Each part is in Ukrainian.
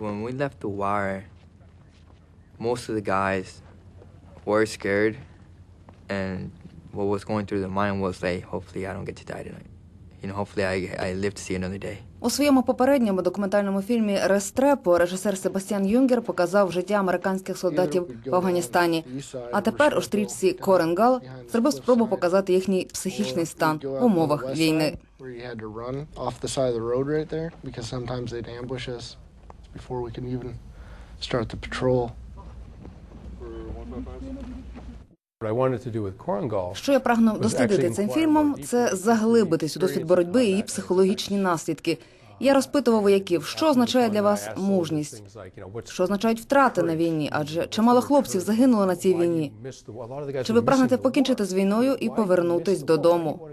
When we left the wire, most of the guys were scared, and what was going through their mind was like, hopefully I don't get to die tonight. You know, hopefully I, I live to see another day. У своєму попередньому документальному фільмі Рестрепо режисер Себастьян Юнгер показав життя американських солдатів в Афганістані. А тепер у стрічці Коренгал зробив спробу показати їхній психічний стан в умовах війни. Before we can even start the patrol. What I wanted to do with Korangal Що я прагнув дослідити цим фільмом, це заглибитись у досвід боротьби і її психологічні наслідки. Я розпитував вояків, що означає для вас мужність, що означають втрати на війні, адже чимало хлопців загинуло на цій війні. Чи ви прагнете покінчити з війною і повернутись додому?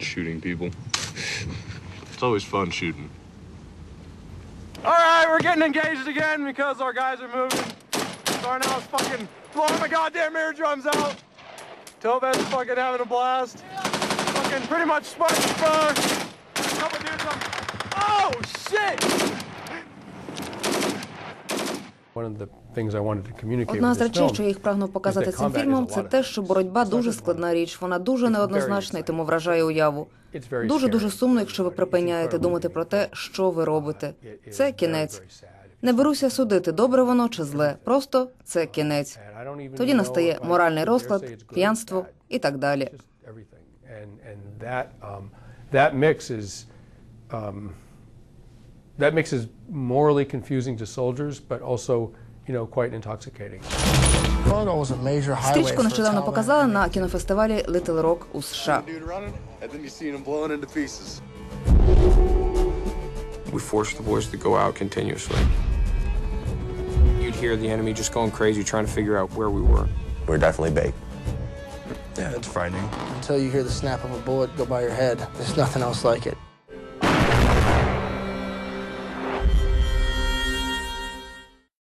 Shooting people. it's always fun shooting. All right, we're getting engaged again because our guys are moving. Darnell's fucking blowing my goddamn eardrums out. Tobet's fucking having a blast. Fucking pretty much sponge burn. Couple dudes on. Oh shit! Одна з речей, що я їх прагнув показати цим фільмом, це те, що боротьба дуже складна річ. Вона дуже неоднозначна і тому вражає уяву. Дуже дуже сумно, якщо ви припиняєте думати про те, що ви робите. Це кінець. Не беруся судити, добре воно чи зле. Просто це кінець. Тоді настає моральний розклад, п'янство і так далі. that um, that mix is um, that mix is morally confusing to soldiers, but also you know quite intoxicating. Korangal was a major highway Стрічку for нещодавно Taliban. показали на кінофестивалі Little Rock у США. Dude running, and then you see him blowing into pieces. We forced the boys to go out continuously. You'd hear the enemy just going crazy trying to figure out where we were. We're definitely bait. Yeah, it's frightening. Until you hear the snap of a bullet go by your head, there's nothing else like it.